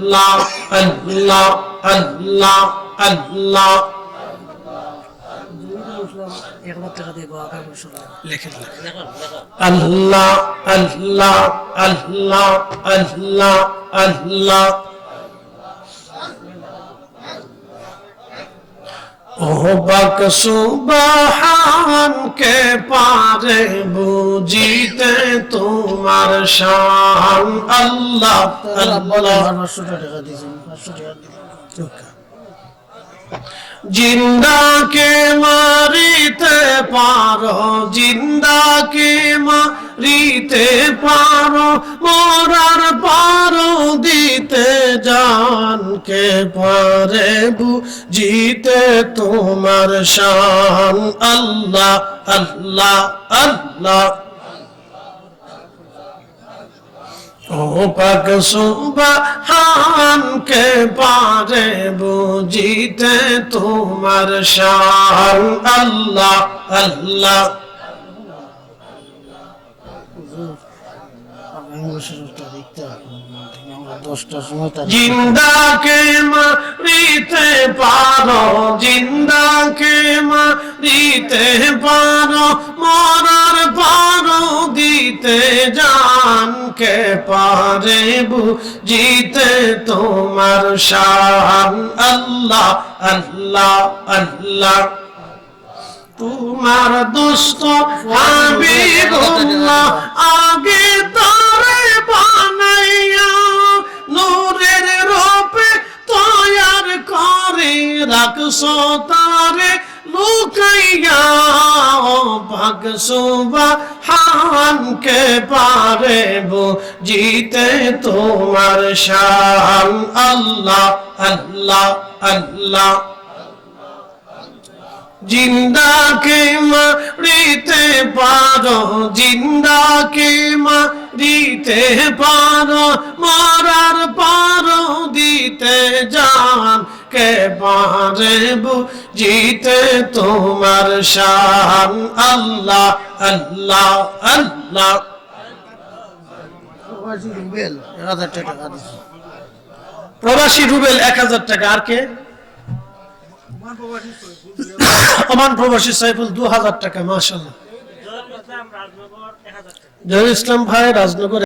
আল্লাহ আল্লাহ আল্লাহ আল্লাহ আল্লাহ আল্লাহ আল্লাহ আল্লাহ আল্লাহ ও বাক সুবহান কে পারে বুঝিতে তোমার শান আল্লাহ আল্লাহ। পাঁচশো টাকা দিয়েছেন পাঁচশো টাকা দিয়েছেন জিন্দাকে মারিতে পারো জিন্দাকে মারিতে পারো মরার পারো দিতে জানকে পারে বুঝিতে তোমার শান আল্লাহ আল্লাহ আল্লাহ। ও পাক সুবহান কে পারে বুঝিতে তোমার শান আল্লাহ আল্লাহ। তার জিন্দাকে মারিতে পারো, জিন্দাকে মারিতে পারো পারো দিতে জানকে পারে বুঝিতে তোমার শান। আল্লাহ আল্লাহ আল্লাহ। তোমার দুষ্ট হাবিবুল্লাহ আগে তারে বানাইয়া নূরের রূপে তৈয়ার করে রাখছো, তারে লুকাইয়া সুবহানকে পারে জিতে তোমার শান। আল্লাহ আল্লাহ আল্লাহ। জিন্দা জিন্দাকে মারিতে পারো জিন্দা জিন্দাকে মারিতে পারো, মারার পারো, দিতে জান কে পারে জিতে তোমার শান? আল্লাহ আল্লাহ আল্লাহ। প্রবাসী রুবেল এক হাজার টাকা প্রবাসী রুবেল এক হাজার টাকা আর কে? ওমান প্রবাসী সাইফুল দু হাজার টাকা মাসাল্লাহ জহির ইসলাম ভাই রাজনগর